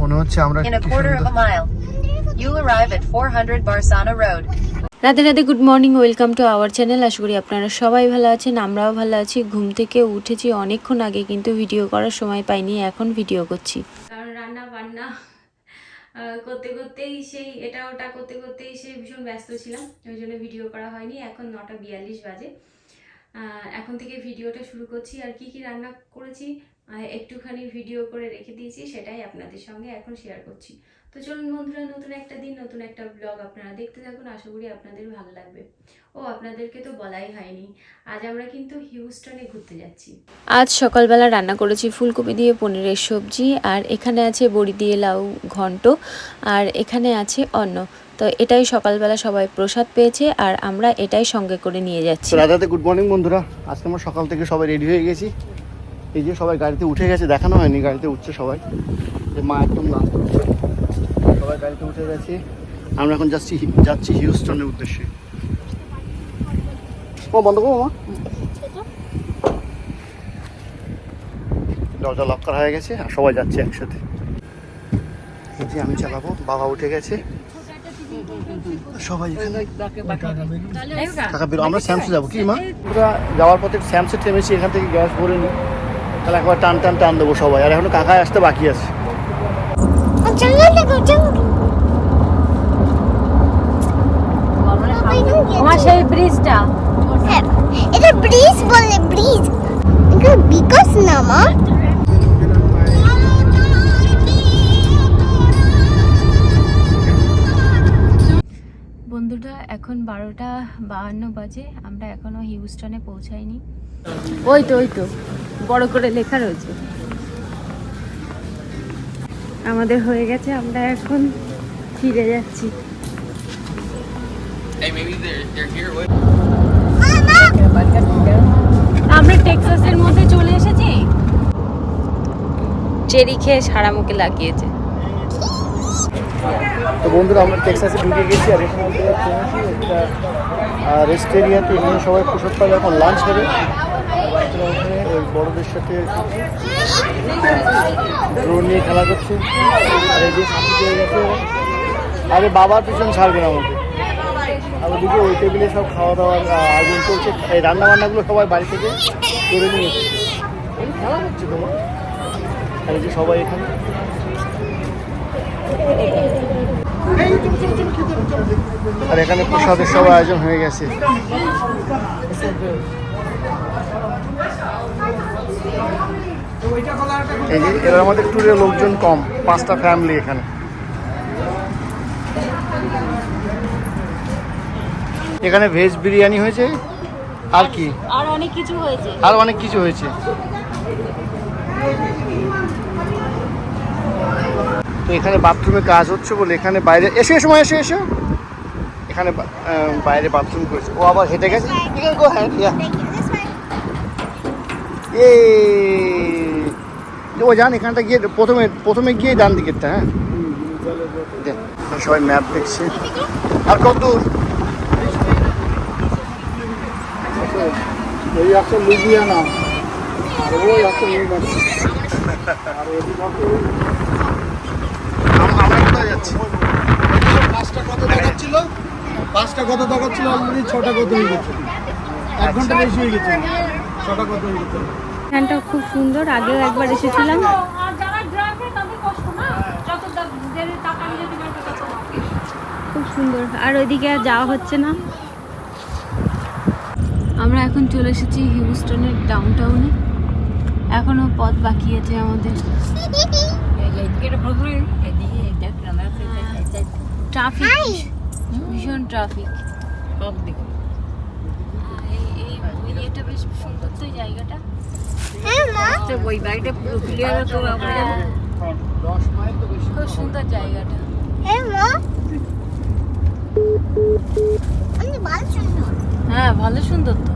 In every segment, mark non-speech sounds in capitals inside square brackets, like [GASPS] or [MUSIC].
মনে হচ্ছে আমরা In a কি quarter of সুন্দর- a mile, you'll arrive at 400 Barsana Road. Radhe Radhe good morning welcome to our channel আশা করি আপনারা সবাই ভালো আছেন আমরাও ভালো আছি। ঘুম থেকে উঠেছি অনেকক্ষণ আগে কিন্তু ভিডিও করার সময় পাইনি এখন ভিডিও করছি। কারণ রান্না বান্না করতে করতেই সেই এটা ওটা করতে করতেই সেই ভীষণ ব্যস্ত ছিলাম ওই জন্য ভিডিও করা হয়নি। এখন নটা বিয়াল্লিশ বাজে। এখন থেকে ভিডিওটা শুরু করছি। আর কি কি রান্না করেছি একটুখানি ভিডিও করে রেখে দিয়েছি, সেটাই আপনাদের সঙ্গে এখন শেয়ার করছি। তো চলুন বন্ধুরা নতুন একটা দিন নতুন একটা ব্লগ আপনারা দেখতে থাকুন। আশা করি আপনাদের ভালো লাগবে। ও আপনাদেরকে তো বলাই হয়নি। আজ আমরা কিন্তু হিউস্টনে ঘুরতে যাচ্ছি। আজ সকালবেলা রান্না করেছি ফুলকপি দিয়ে পনিরের সবজি আর এখানে আছে বড়ি দিয়ে লাউ ঘন্ট আর এখানে আছে অন্ন। তো এটাই সকালবেলা সবাই প্রসাদ পেয়েছে আর আমরা এটাই সঙ্গে করে নিয়ে যাচ্ছি। তো রাধাতে গুড মর্নিং বন্ধুরা। আজকে আমরা সকাল থেকে সবাই রেডি হয়ে গেছি। এই যে সবাই গাড়িতে উঠে গেছে দেখানো হয়নি গাড়িতে উঠছে সবাই। যে মা একদম লাস্ট গাড়িতে উঠে গেছে। আমরা এখন যাচ্ছি যাচ্ছি হিউস্টনের উদ্দেশ্যে। ও বন্ধ করো মা দরজা লক করা হয়ে গেছে আর সবাই যাচ্ছে একসাথে। এই যে আমি চালাবো বাবা উঠে গেছে। সবাই টাকা বেরো আমরা স্যামসে যাব। কি মা? আমরা যাওয়ার পথে স্যামসে থেমেছি এখান থেকে গ্যাস ভরে নিই তাহলে একবার টান টান টান দেবো সবাই। আর এখনও কাকায় আসতে বাকি আছে। আমার সেই ব্রিজটা এটা ব্রিজ বলে ব্রিজ এটা বিকজ না মা? বন্ধুরা এখন বারোটা বাহান্ন বাজে। আমরা এখনও হিউস্টনে পৌঁছাইনি। ওই তো ওই তো। বড় করে লেখা রয়েছে। আমাদের হয়ে গেছে আমরা এখন ফিরে যাচ্ছি। আমরা টেক্সাসের মধ্যে চলে এসেছি। চেরি খেয়ে সারা মুখে লাগিয়েছে। তো বন্ধুরা আমরা টেক্সাসে ঢুকে গেছি আর এখানে আমরা থেমেছি একটা রেস্ট এরিয়াতে এখানে সবাই প্রসাদ পাবে। এখন লাঞ্চ হবে। ওখানে ওই বড়দের সাথে ড্রোন নিয়ে খেলা করছে। আর এই যে বাবার পিছন ছাড়বে না আমাকে। ওদিকে ওই টেবিলে সব খাওয়া দাওয়ার আয়োজন চলছে। এই রান্না বান্নাগুলো সবাই বাড়ি থেকে করে নিয়ে এসেছে। খেলা হচ্ছে তোমার? আর এই যে সবাই এখানে। আর এখানে প্রসাদের সব আয়োজন হয়ে গেছে। এই যে এরা আমাদের ট্যুরে লোকজন কম, পাঁচটা ফ্যামিলি এখানে। এখানে ভেজ বিরিয়ানি হয়েছে? আর কি? আর অনেক কিছু হয়েছে। আর অনেক কিছু হয়েছে। তো এখানে বাথরুমে কাজ হচ্ছে বলে এখানে বাইরে এসে সময় এসে এসো। এখানে বাইরে বাথরুম করেছে। ও আবার হেঁটে গেছে? হ্যাঁ এ ও যান এখানটা গিয়ে প্রথমে প্রথমে গিয়ে ডান দিকেরটা হ্যাঁ। সবাই ম্যাপ দেখছে। আর কত দূর? এই একটা লুবিয়ানা আর ওই একটা আর ওদিকে আমরা কোথায় যাচ্ছি? পাঁচটা কত দেখাচ্ছিল? পাঁচটা কত দেখাচ্ছিল অলরেডি ছটা কত হয়ে গেছে? এক ঘণ্টা বেশি হয়ে গেছে। ছটা কত হয়ে গেছে? এখানটা খুব সুন্দর আগেও একবার এসেছিলাম। খুব সুন্দর আর ওইদিকে আর যাওয়া হচ্ছে না। আমরা এখন চলে এসেছি হিউস্টনের ডাউন টাউনে এখনও পথ বাকি আছে আমাদের। ট্রাফিক ভীষণ ট্রাফিক এটা বেশ সুন্দর তো জায়গাটা। হ্যাঁ ওই বাড়িটা পুরো ক্লিয়ার তো খুব সুন্দর। জায়গাটা হ্যাঁ হ্যাঁ ভালো সুন্দর তো।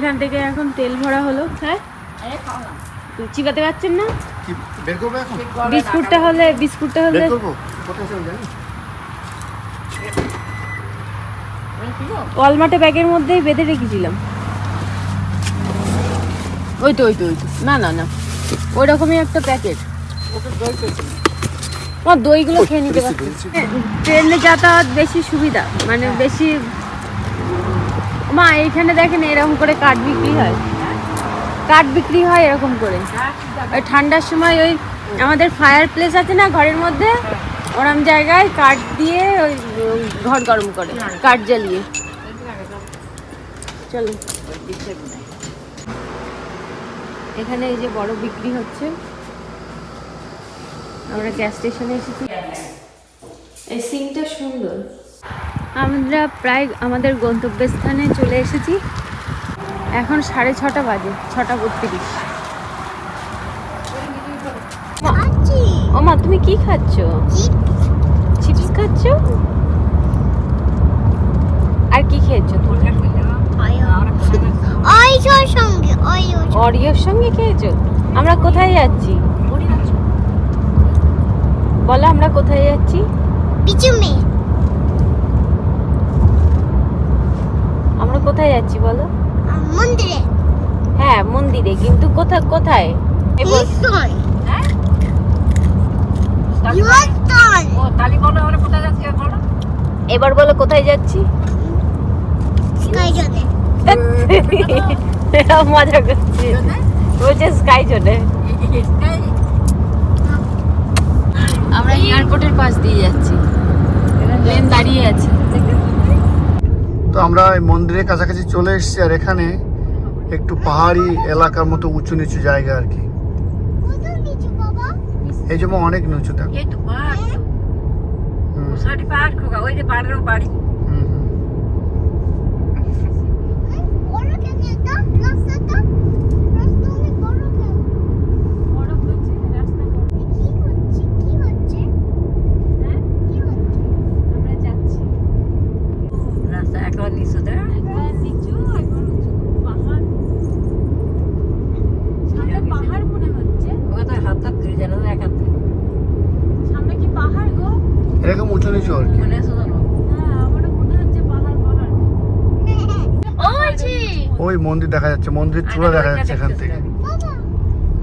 মা সেখান থেকে এখন তেল ভরা হলো। হ্যাঁ? চিবাতে পারছেন না? এখন? বিস্কুটটা হলে বিস্কুটটা হলে ওয়ালমার্টে ব্যাগের মধ্যেই বেঁধে রেখেছিলাম। ওই তো ওই তো ওই তো। না না না। ওই রকমই একটা প্যাকেট। আমার দইগুলো খেয়ে নিতে পারছি। ট্রেনে যাতায়াত বেশি সুবিধা। মানে বেশি মা, এইখানে দেখেন এরকম করে কাঠ বিক্রি হয়। কাঠ বিক্রি হয় এরকম করে। ওই ঠান্ডার সময় ওই আমাদের ফায়ার প্লেস আছে না ঘরের মধ্যে? ওরম জায়গায় কাঠ দিয়ে ওই ঘর গরম করে, কাঠ জ্বালিয়ে। চলো। এখানে এই যে বড় বিক্রি হচ্ছে। আমরা গ্যাস স্টেশনে এসেছি। এই সিনটা সুন্দর। আমরা প্রায় আমাদের গন্তব্যস্থানে চলে এসেছি। এখন সাড়ে ছটা বাজে ছটা বত্রিশ। আছি ও মা তুমি কি খাচ্ছ? চিপস। খাচ্ছ? আর কি খেয়েছো তুমি? সঙ্গে সঙ্গে। অরিওর সঙ্গে খেয়েছো? আমরা কোথায় যাচ্ছি? বলো আমরা কোথায় যাচ্ছি? পিছু মেয়ে কোথায় যাচ্ছি বলো? মন্দিরে। হ্যাঁ মন্দিরে কিন্তু কোথায় কোথায়? এই বল- ইস্কন ইস্কন এবার বলো কোথায় যাচ্ছি? স্কাই জোনে [LAUGHS] মজা করছি। বলছে স্কাই। জোনে আমরা এয়ারপোর্টের পাশ দিয়ে যাচ্ছি। প্লেন দাঁড়িয়ে আছে। তো আমরা এই মন্দিরের কাছাকাছি চলে এসেছি আর এখানে একটু পাহাড়ি এলাকার মতো উঁচু নিচু জায়গা আর কি। কত নিচু বাবা। এই জন্য অনেক নিচু থাকে এই তো পাহাড় তো হুম, সারি পাহাড় খোকা ওই যে পাহাড়েরও বাড়ি হুম, হুম। বড় কেন এটা রাস্তাটা রাস্তা অনেক বড় কেন কি হচ্ছে কি হচ্ছে হ্যাঁ? কি হচ্ছে আমরা যাচ্ছি রাস্তা একেবারে নিচু দেখ নিচু এখন উঁচু পাহাড় সামনে পাহাড় মনে হচ্ছে ওকে তো হাত হাত ধরে জানো হাত ধরে সামনে কি পাহাড় গো? এরকম উঁচু নিচু আর কি। মনে হ্যাঁ মনে হচ্ছে পাহাড় পাহাড়। ওই মন্দির দেখা যাচ্ছে মন্দির চূড়া দেখা যাচ্ছে এখান থেকে।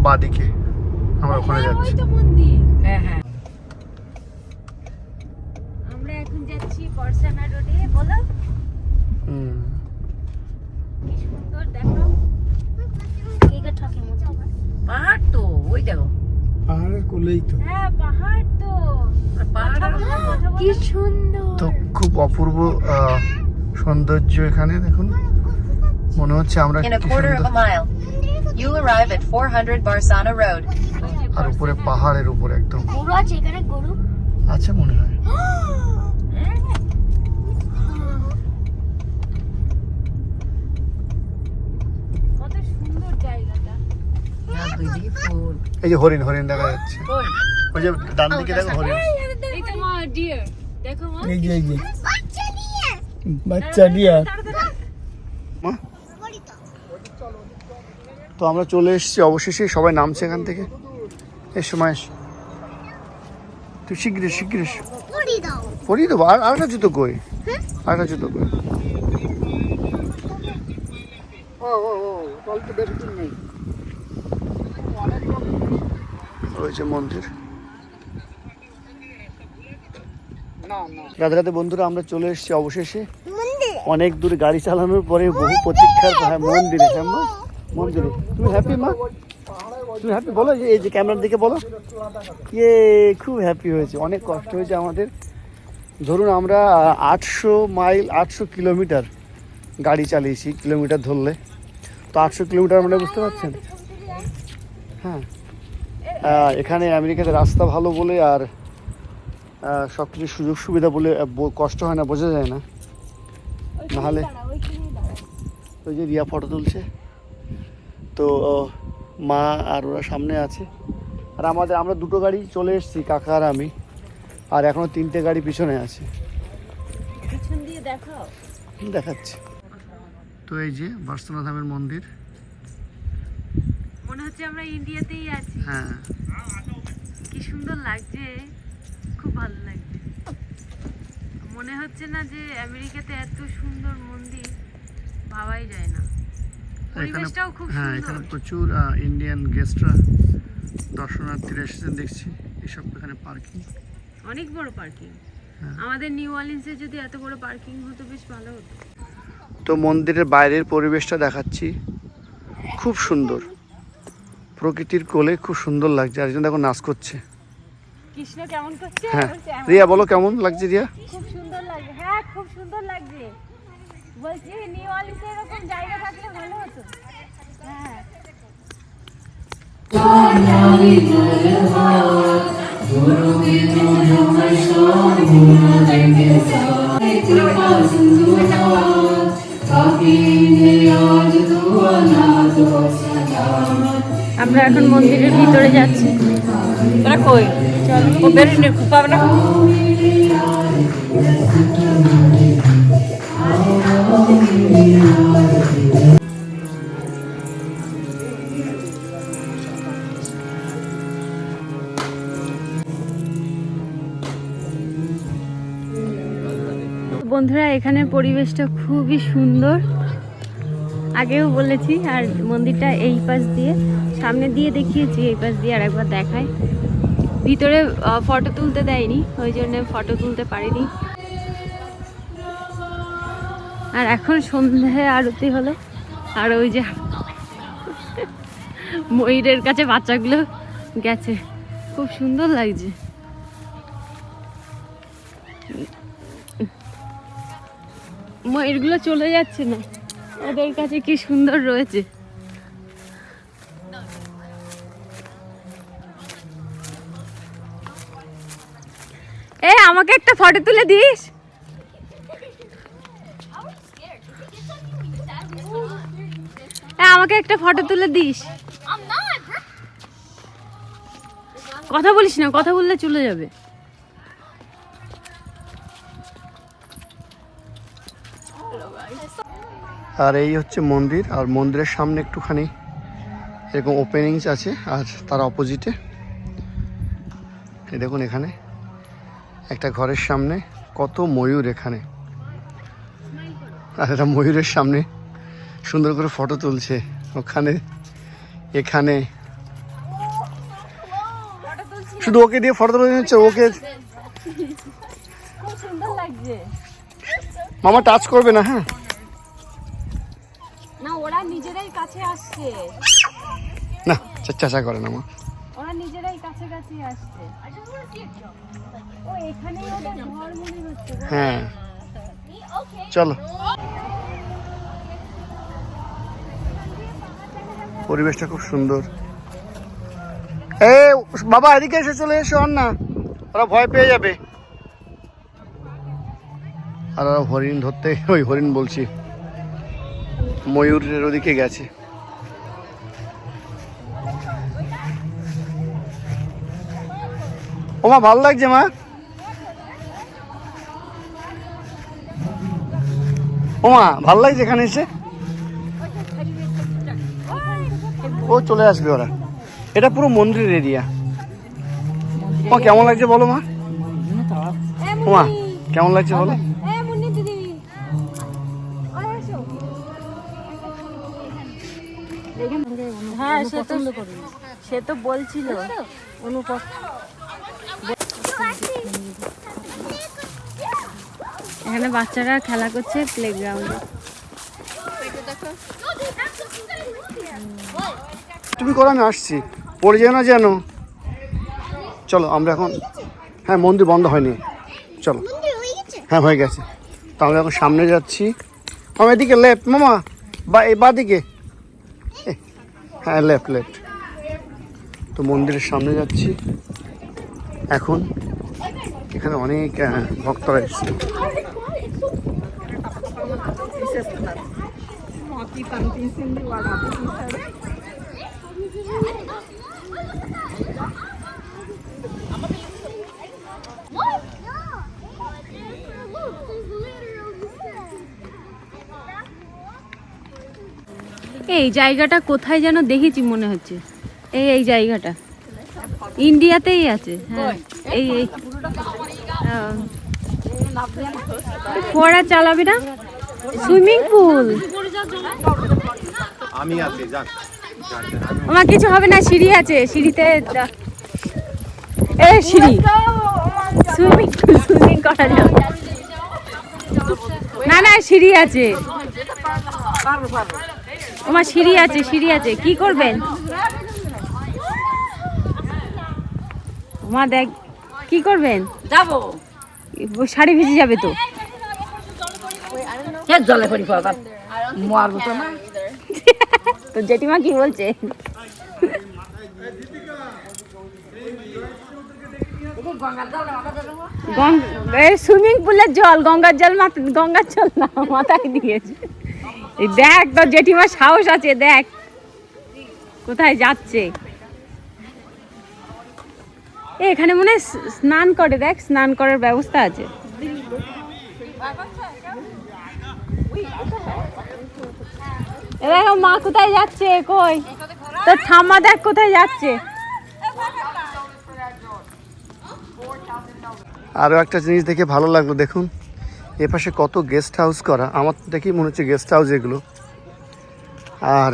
বাদিকে। আমরা ওখানে যাচ্ছি ওই তো মন্দির। হ্যাঁ হ্যাঁ আমরা এখন যাচ্ছি বর্ষানা রোডে বলো হুম। কি সুন্দর দেখো এদিকে ঠকে মতো পাহাড় তো ওই দেখো পাহাড়ের কোলেই তো হ্যাঁ পাহাড় তো আর পাহাড়ের কি সুন্দর। তো খুব অপূর্ব আহ, সৌন্দর্য এখানে দেখুন। মনে হচ্ছে আমরা you arrive at 400 Barsana Road. আর উপরে পাহাড়ের উপরে একদম। গরু আছে এখানে গরু? আছে মনে হয়। [GASPS] এই যে হরিণ হরিণ দেখা যাচ্ছে। ওই যে ডান দিকে দেখো হরিণ। ডিয়ার দেখো মা এই যে এই যে। বাচ্চা নিয়ে। বাচ্চা ডিয়ার মা? তো। তো আমরা চলে এসেছি অবশেষে সবাই নামছে এখান থেকে। এসো সময় এস। তুই। বলি দাও। পরিয়ে দেবো আর আরেকটা জুতো কই? আরেকটা জুতো কই? রয়েছে মন্দির। রাতে রাতে বন্ধুরা আমরা চলে এসেছি অবশেষে। অনেক দূর গাড়ি চালানোর পরে বহু প্রতীক্ষার হ্যাঁ মন্দিরে হ্যাঁ মা মন্দিরে। তুমি হ্যাপি মা? তুমি হ্যাপি বলো যে এই যে ক্যামেরার দিকে বলো। ইয়ে খুব হ্যাপি হয়েছে। অনেক কষ্ট হয়েছে আমাদের। ধরুন আমরা আটশো মাইল আটশো কিলোমিটার গাড়ি চালিয়েছি কিলোমিটার ধরলে। তো আটশো কিলোমিটার মানে বুঝতে পারছেন? হ্যাঁ। এখানে আমেরিকাতে রাস্তা ভালো বলে আর সব কিছু সুযোগ সুবিধা বলে কষ্ট হয় না বোঝা যায় না। নাহলে ওই যে রিয়া ফটো তুলছে। তো মা আর ওরা সামনে আছে। আর আমাদের আমরা দুটো গাড়ি চলে এসেছি কাকা আর আমি। আর এখনও তিনটে গাড়ি পিছনে আছে। দেখাচ্ছি। তো এই যে বার্সনা ধামের মন্দির। মনে হচ্ছে আমরা ইন্ডিয়াতেই আছি। হ্যাঁ। কি সুন্দর লাগছে। খুব ভালো লাগছে মনে হচ্ছে না যে আমেরিকাতে এত সুন্দর মন্দির ভাবাই যায় না। পরিবেশটাও খুব হ্যাঁ সুন্দর। এখানে প্রচুর ইন্ডিয়ান গেস্টরা দর্শনার্থীরা এসেছেন দেখছি এসব এখানে পার্কিং অনেক বড় পার্কিং হ্যাঁ। আমাদের নিউ অর্লিন্সে যদি এত বড় পার্কিং হতো বেশ ভালো হতো। তো মন্দিরের বাইরের পরিবেশটা দেখাচ্ছি। খুব সুন্দর। প্রকৃতির কোলে খুব সুন্দর লাগছে। আর দেখো নাচ করছে। কৃষ্ণ কেমন করছে? হ্যাঁ। রিয়া বলো কেমন লাগছে রিয়া? খুব সুন্দর লাগছে। হ্যাঁ খুব সুন্দর লাগছে। বলছি নিউ এরকম জায়গা থাকলে ভালো হতো। হ্যাঁ। আমরা এখন মন্দিরের ভিতরে যাচ্ছি। তোরা কই? বন্ধুরা, এখানে পরিবেশটা খুবই সুন্দর। আগেও বলেছি, আর মন্দিরটা এই পাশ দিয়ে, সামনে দিয়ে দেখিয়েছি, এই পাশ দিয়ে আর একবার দেখায়। ভিতরে ফটো তুলতে দেয়নি, ওই জন্য ফটো তুলতে পারিনি। আর এখন সন্ধে আরতি হলো, আর ওই যে ময়ূরের কাছে বাচ্চাগুলো গেছে। খুব সুন্দর লাগছে। ময়ূরগুলো চলে যাচ্ছে না। ওদের কাছে কি সুন্দর রয়েছে। এ, আমাকে একটা ফটো তুলে দিস। আমাকে একটা ফটো তুলে দিস। কথা বলিস না, কথা বললে চলে যাবে। আর এই হচ্ছে মন্দির, আর মন্দিরের সামনে একটুখানি এরকম ওপেনিংস আছে, আর তার অপোজিটে দেখুন এখানে। একটা ঘরের সামনে কত ময়ূর এখানে। আর এটা ময়ূরের সামনে সুন্দর করে ফটো তুলছে। ওখানে এখানে। শুধু ওকে দিয়ে ফটো তুলে নিচ্ছে ওকে মামা টাচ করবে না হ্যাঁ? না ওরা নিজেরাই কাছে আসছে। না চাচা করে না মা। হ্যাঁ। চলো। পরিবেশটা খুব সুন্দর। এ, বাবা, এদিকে এসে চলে এসো আর না ওরা ভয় পেয়ে যাবে। আর ওরা হরিণ ধরতে, ওই হরিণ বলছি। ময়ূরের ওদিকে গেছে। ওমা, ভালো লাগছে, মা। ওমা, ভালো লাগছে এখানে এসে? ও, চলে আসবে ওরা। এটা পুরো মন্দিরের এরিয়া ও কেমন লাগছে বলো, মা? ওমা, কেমন লাগছে বলো? হ্যাঁ সে তো বলছিল। অনুপম এখানে বাচ্চারা খেলা করছে প্লেগ্রাউন্ডে তুমি করো আমি আসছি। পড়ে যেও না যেন। চলো আমরা এখন হ্যাঁ মন্দির বন্ধ হয়নি। চলো। হ্যাঁ হয়ে গেছে। তো আমরা এখন সামনে যাচ্ছি। মামা এদিকে লেফট মামা। বা এই বাদিকে। হ্যাঁ লেফট লেফট তো মন্দিরের সামনে যাচ্ছি। এখন এখানে অনেক আহ, ভক্তরা এসছে। এই জায়গাটা কোথায় যেন দেখেছি মনে হচ্ছে। এই এই জায়গাটা। ইন্ডিয়াতেই আছে হ্যাঁ। এই এই। ফোয়ারা চালাবে না? Swimming pool. আমি আছি যান। আমার কিছু হবে না সিঁড়ি আছে সিঁড়িতে এ সিঁড়ি। সুইমিং সুইমিং করা যাবে। না না সিঁড়ি আছে। আমার সিঁড়ি আছে সিঁড়ি আছে। কি করবেন? মা দেখ কি করবেন? যাব। শাড়ি ভিজে যাবে তো। জলে পড়ি পাবা মারবো তো না। [LAUGHS] তো জেঠিমা কি বলছে? সুইমিং পুলের জল গঙ্গার জল গঙ্গার জল না মাথায় দিয়েছে। এই দেখ তোর জেঠিমার সাহস আছে দেখ। কোথায় যাচ্ছে? এখানে মনে হয় স্নান করে দেখ স্নান করার ব্যবস্থা আছে। দেখো মা কোথায় যাচ্ছে? কই? তোর ঠাম্মা দেখ কোথায় যাচ্ছে। আরও একটা জিনিস দেখে ভালো লাগল, দেখুন। এপাশে কত গেস্ট হাউস করা। আমার দেখেই মনে হচ্ছে গেস্ট হাউস এগুলো। আর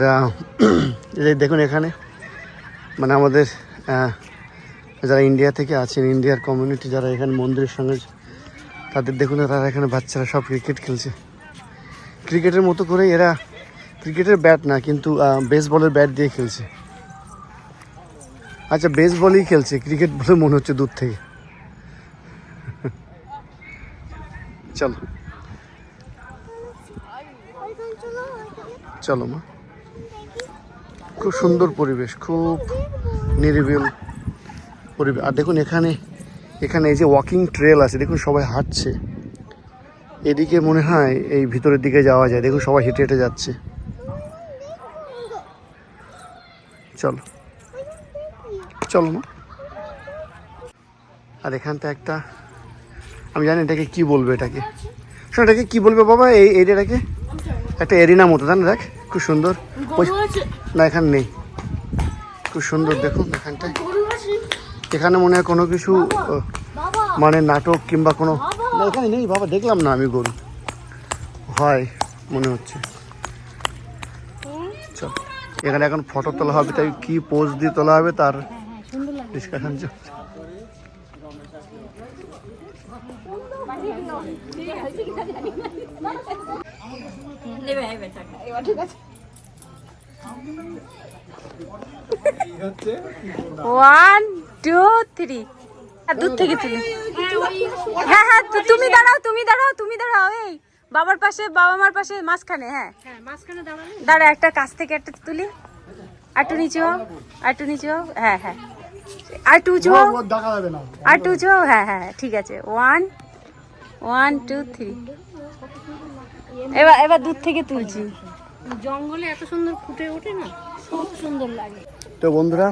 এই দেখুন এখানে মানে আমাদের যারা ইন্ডিয়া থেকে আছেন ইন্ডিয়ার কমিউনিটি যারা এখানে মন্দিরের সঙ্গে তাদের দেখুন তারা এখানে বাচ্চারা সব ক্রিকেট খেলছে। ক্রিকেটের মতো করে এরা ক্রিকেটের ব্যাট না, কিন্তু বেসবলের ব্যাট দিয়ে খেলছে। আচ্ছা বেসবলই খেলছে ক্রিকেট বলে মনে হচ্ছে দূর থেকে। চলো। চলো মা। খুব সুন্দর পরিবেশ, খুব নিরিবিল পরিবেশ। আর দেখুন এখানে এখানে এই যে ওয়াকিং ট্রেল আছে দেখুন সবাই হাঁটছে। এদিকে মনে হয় এই ভিতরের দিকে যাওয়া যায় দেখুন সবাই হেঁটে হেঁটে যাচ্ছে। চলো। চলো মা। আর এখানটা একটা আমি জানি এটাকে কি বলবে এটাকে। শোনো এটাকে কি বলবে বাবা? এই এরিয়াটাকে? একটা এরিনা মতো তাই না দেখ খুব সুন্দর। না এখানে নেই। খুব সুন্দর দেখুন এখানটায়। এখানে মনে হয় কোনো কিছু মানে নাটক কিংবা কোনো না এখানে নেই বাবা দেখলাম না আমি গরু। হয় মনে হচ্ছে। চল এখানে এখন ফটো তোলা হবে তাই কি পোজ দিয়ে তোলা হবে তার ডিসকাশন চলছে। ওয়ান টু থ্রি দূর থেকে তুলি। হ্যাঁ হ্যাঁ তুমি দাঁড়াও তুমি দাঁড়াও তুমি দাঁড়াও এই। বাবার পাশে বাবা মার পাশে মাঝখানে হ্যাঁ। দাঁড়া একটা কাছ থেকে একটা তুলি। আটু নিচে হোক আটু নিচে হোক হ্যাঁ হ্যাঁ। আর টু উঁচু হোক দেখা না। আর টু উঁচু হোক হ্যাঁ হ্যাঁ ঠিক আছে। One one two three. এবার এবার দূর থেকে তুলছি। তো বন্ধুরা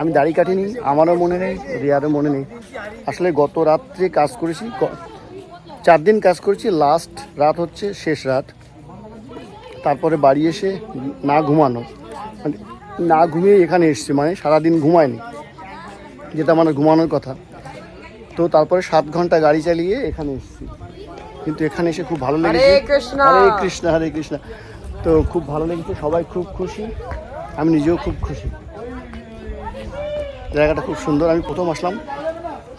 আমি দাড়ি কাটিনি আমারও মনে নেই রিয়ারও মনে নেই। আসলে গত রাত্রে কাজ করেছি চার দিন কাজ করেছি লাস্ট রাত হচ্ছে শেষ রাত। তারপরে বাড়ি এসে না ঘুমানো। মানে না ঘুমিয়ে এখানে এসছি মানে সারাদিন ঘুমায়নি। যেটা আমার ঘুমানোর কথা। তো তারপরে সাত ঘণ্টা গাড়ি চালিয়ে এখানে এসেছি। কিন্তু এখানে এসে খুব ভালো লেগেছে। হরে কৃষ্ণ হরে কৃষ্ণ। তো খুব ভালো লেগেছে সবাই খুব খুশি। আমি নিজেও খুব খুশি। জায়গাটা খুব সুন্দর আমি প্রথম আসলাম।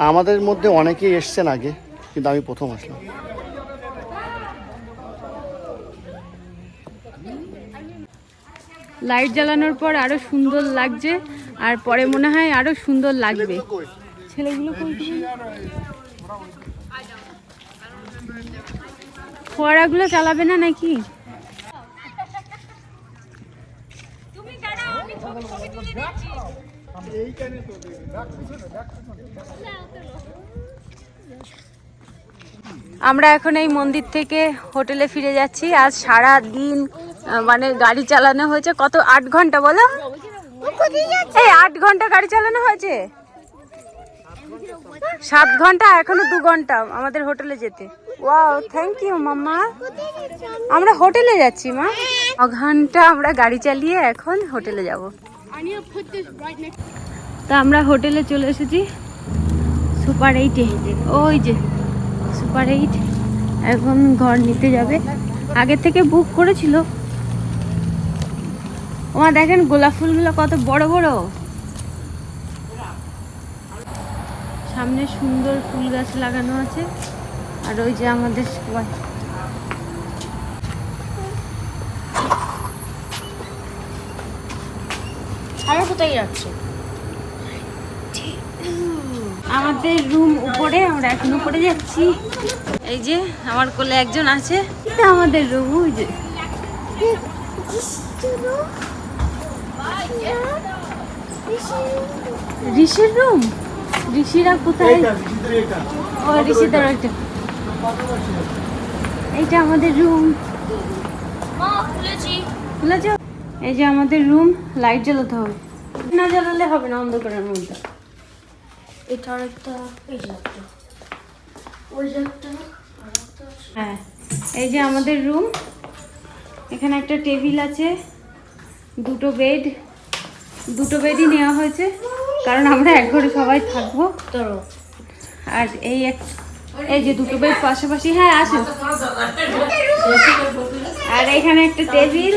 আমাদের মধ্যে অনেকেই এসছেন আগে কিন্তু আমি প্রথম আসলাম। লাইট জ্বালানোর পর আরও সুন্দর লাগছে আর পরে মনে হয় আরও সুন্দর লাগবে। ছেলেগুলো? ফোয়ারাগুলো চালাবে না নাকি? আমরা এখন এই মন্দির থেকে হোটেলে ফিরে যাচ্ছি। আজ সারা দিন মানে গাড়ি চালানো হয়েছে। কত, আট ঘণ্টা বলো? এই আট ঘণ্টা গাড়ি চালানো হয়েছে? সাত ঘণ্টা, এখনও দু ঘণ্টা আমাদের হোটেলে যেতে। Wow thank you mamma. আমরা হোটেলে যাচ্ছি, মা। ঘণ্টা আমরা গাড়ি চালিয়ে এখন হোটেলে যাব। তা আমরা হোটেলে চলে এসেছি। সুপার এইটে ওই যে সুপার এইট এখন ঘর নিতে যাবে। আগে থেকে বুক করেছিল। ওমা, দেখেন গোলাপ ফুলগুলো কত বড় বড়। সামনে সুন্দর ফুল গাছ লাগানো আছে। আর ওই যে আমাদের সবাই কোথায় যাচ্ছে আমাদের রুম উপরে আমরা এখন উপরে যাচ্ছি। এই যে আমার কোলে একজন আছে। আমাদের রুম ওই যে। ঋষির রুম ঋষিরা কোথায়। ও ঋষিদের ওইটা। এইটা আমাদের রুম খুলেছ। এই যে আমাদের রুম লাইট জ্বালাতে হবে। না জ্বালালে হবে না অন্ধকারের মধ্যে। এটা একটা এই যে একটা। ওই যে একটা হ্যাঁ এই যে আমাদের রুম এখানে একটা টেবিল আছে দুটো বেড দুটো বেডই নেওয়া হয়েছে কারণ আমরা এক ঘরে সবাই থাকব। ধরো। আর এই এক এই যে দুটো বেড পাশাপাশি হ্যাঁ আসো। আর এখানে একটা টেবিল